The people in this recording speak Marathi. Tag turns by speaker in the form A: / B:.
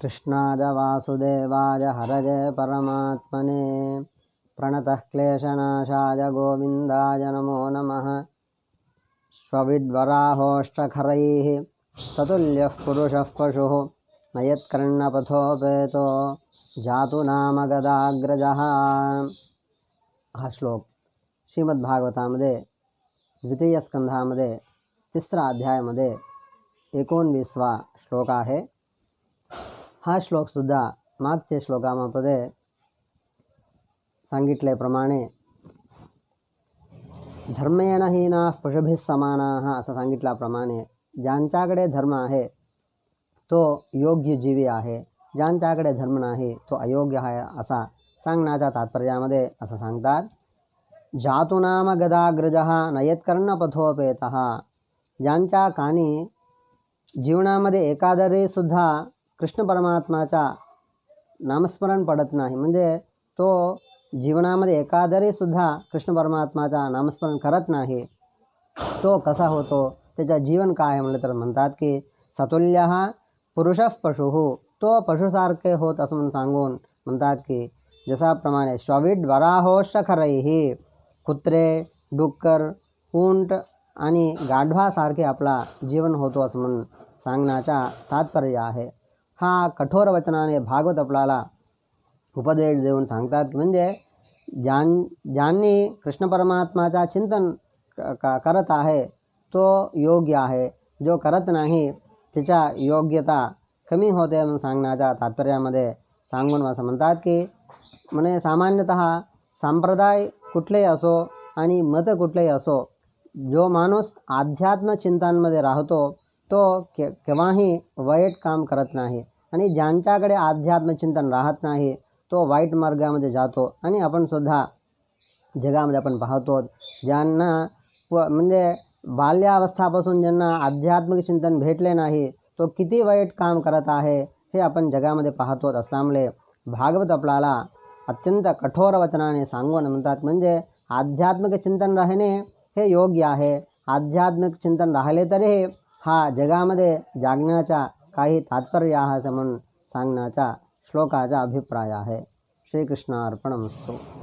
A: कृष्णादवासुदेवाय हरजे परमात्मने प्रणतः क्लेशनाशाय गोविन्दाय नमो नमः। स्वविद्वराहोष्टखरैः सतुल्यः पुरुषः पशुः न यत्कर्णपथोपेतो जातु नाम गदाग्रजः हा श्लोक। श्रीमद्भागवतामध्ये द्वितीय स्कंधामध्ये तिसरा अध्यायामध्ये एकोणवीसवा श्लोक आहे। हा श्लोकसुद्धा मागच्या श्लोकामध्ये सांगितल्याप्रमाणे धर्मेण हीना पशुभिः समानाः असं सांगितल्याप्रमाणे ज्यांच्याकडे धर्म आहे तो योग्य जीवी आहे. ज्यांच्याकडे धर्म नाही तो अयोग्य आहे असा सांगण्याच्या तात्पर्यामध्ये असं सांगतात जातु नाम गदाग्रज नयत्कर्णपथोपेत. ज्यांच्या कानी जीवनामध्ये एकादरीसुद्धा कृष्ण परमात्माचा नामस्मरण पडत नाही. म्हणजे तो जीवनामध्ये एकादरीसुद्धा कृष्ण परमात्माचा नामस्मरण करत नाही. तो कसा होतो? त्याचं जीवन काय आहे म्हणलं तर म्हणतात की सतुल्य पुरुष पशु. तो पशुसारखे होत असं म्हणून सांगून म्हणतात की जसाप्रमाणे वराहोश खरैही कुत्रे डुक्कर उंट आणि गाढवासारखे आपला जीवन होतो असं म्हणून सांगण्याचा तात्पर्य आहे. हा कठोर वचनाने भागवत आपल्याला उपदेश देऊन सांगतात. म्हणजे ज्यां ज्यांनी कृष्ण परमात्माचा चिंतन क- करत आहे तो योग्य आहे. जो करत नाही त्याच्या योग्यता कमी होते म्हणून सांगण्याच्या तात्पर्यामध्ये सांगून असं म्हणतात की म्हणे सामान्यतः संप्रदाय कुठलेही असो आणि मत कुठलेही असो जो माणूस आध्यात्म चिंतांमध्ये राहतो तो के केव्हाही वाईट काम करत नाही. आणि ज्यांच्याकडे आध्यात्म चिंतन राहत नाही तो वाईट मार्गामध्ये जातो. आणि आपण सुद्धा जगामध्ये आपण पाहतो ज्यांना व म्हणजे बाल्यावस्थापासून ज्यांना आध्यात्मिक चिंतन भेटले नाही तो किती वाईट काम करत आहे हे आपण जगामध्ये पाहतो. असल्यामुळे भागवत आपल्याला अत्यंत कठोर वचनाने सांगून म्हणतात म्हणजे आध्यात्मिक चिंतन राहणे हे योग्य आहे. आध्यात्मिक चिंतन राहिले तरी हा जगामध्ये जागण्याचा काही तात्पर्य समन् सांगण्याचा श्लोकाचा अभिप्राय आहे. श्रीकृष्णार्पणमस्तू.